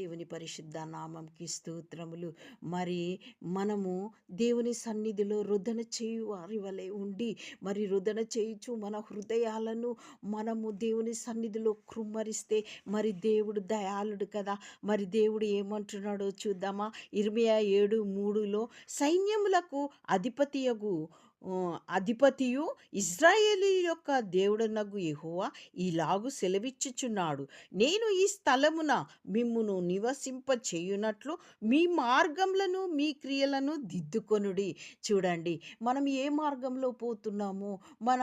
దేవుని పరిశుద్ధ నామంకి స్తోత్రములు. మరి మనము దేవుని సన్నిధిలో రుదన చేయు వారి వలె ఉండి మరి రుదన చేయుచు మన హృదయాలను మనము దేవుని సన్నిధిలో కృమ్మరిస్తే మరి దేవుడు దయాళుడు కదా. మరి దేవుడు ఏమంటున్నాడో చూద్దామా? ఇరవై ఏడు మూడులో సైన్యములకు అధిపతియగు అధిపతియు ఇజ్రాయేలీ యొక్క దేవుడనగు యెహోవా ఇలాగు సెలవిచ్చుచున్నాడు. నేను ఈ స్థలమున మిమ్మును నివసింప చేయునట్లు మీ మార్గములను మీ క్రియలను దిద్దుకొనుడి. చూడండి మనం ఏ మార్గంలో పోతున్నాము? మన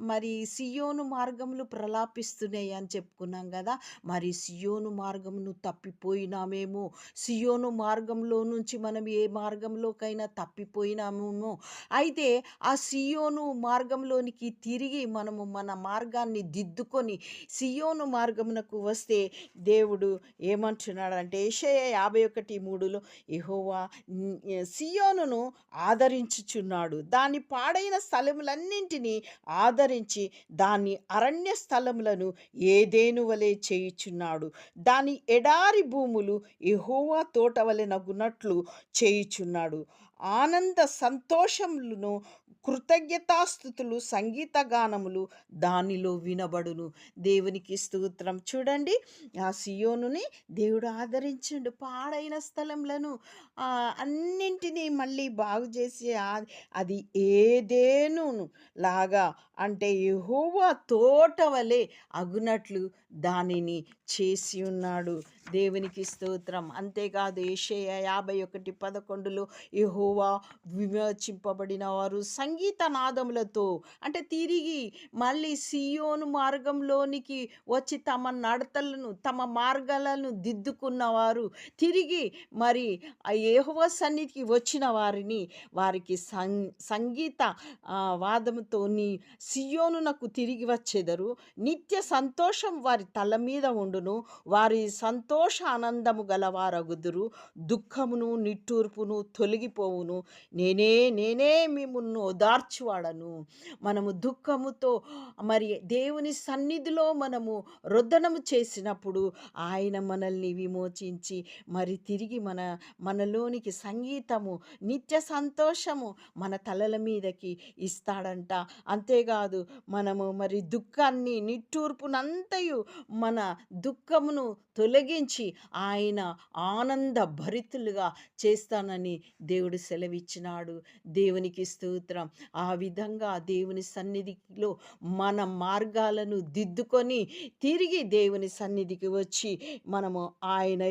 మరి సియోను మార్గములు ప్రలాపిస్తున్నాయి అని చెప్పుకున్నాం కదా. మరి సియోను మార్గమును తప్పిపోయినామేమో? సియోను మార్గంలో నుంచి మనం ఏ మార్గంలోకైనా తప్పిపోయినామేమో? అయితే ఆ సియోను మార్గంలోనికి తిరిగి మనము మన మార్గాన్ని దిద్దుకొని సియోను మార్గమునకు వస్తే దేవుడు ఏమంటున్నాడంటే ఏషయ యాభై ఒకటి మూడులో ఎహోవా సియోనును ఆదరించుచున్నాడు. దాని పాడైన స్థలములన్నింటినీ ఆదరించి దాని అరణ్య స్థలములను ఏదేను వలె చేయుచున్నాడు. దాని ఎడారి భూములు ఎహోవా తోట వలె నగునట్లు చేయుచున్నాడు. ఆనంద సంతోషములను కృతజ్ఞతాస్థుతులు సంగీత గానములు దానిలో వినబడును. దేవునికి స్తోత్రం. చూడండి ఆ సియోనుని దేవుడు ఆదరించిండు. పాడైన స్థలములను అన్నింటినీ మళ్ళీ బాగు చేసి అది ఏదేను లాగా అంటే ఎహోవ తోట వలె అగునట్లు దానిని చేసి ఉన్నాడు. దేవునికి స్తోత్రం. అంతేకాదు ఏషయ యాభై ఒకటి పదకొండులో యహోవా విమోచింపబడిన వారు సంగీత నాదములతో అంటే తిరిగి మళ్ళీ సియోను మార్గంలోనికి వచ్చి తమ నడతలను తమ మార్గాలను దిద్దుకున్నవారు తిరిగి మరి ఆ యెహోవా సన్నిధికి వచ్చిన వారిని వారికి సం సంగీత వాదముతో నీ సియోనునకు తిరిగి వచ్చేదరు. నిత్య సంతోషం వారి తల మీద ఉండును. వారి సంతోష ఆనందము గలవారగుదురు. దుఃఖమును నిట్టూర్పును తొలగిపోవు. అవును నేనే నేనే మిమ్మల్ని ఓదార్చువాడను మనము దుఃఖముతో మరి దేవుని సన్నిధిలో మనము రుద్దనము చేసినప్పుడు ఆయన మనల్ని విమోచించి మరి తిరిగి మన మనలోనికి సంగీతము నిత్య సంతోషము మన తలల మీదకి ఇస్తాడంట. అంతేకాదు మనము మరి దుఃఖాన్ని నిట్టూర్పునంతయు మన దుఃఖమును తొలగించి ఆయన ఆనంద భరితులుగా చేస్తానని దేవుడు సెలవిచ్చినాడు. దేవునికి స్తోత్రం. ఆ విధంగా దేవుని సన్నిధిలో మన మార్గాలను దిద్దుకొని తిరిగి దేవుని సన్నిధికి వచ్చి మనము ఆయన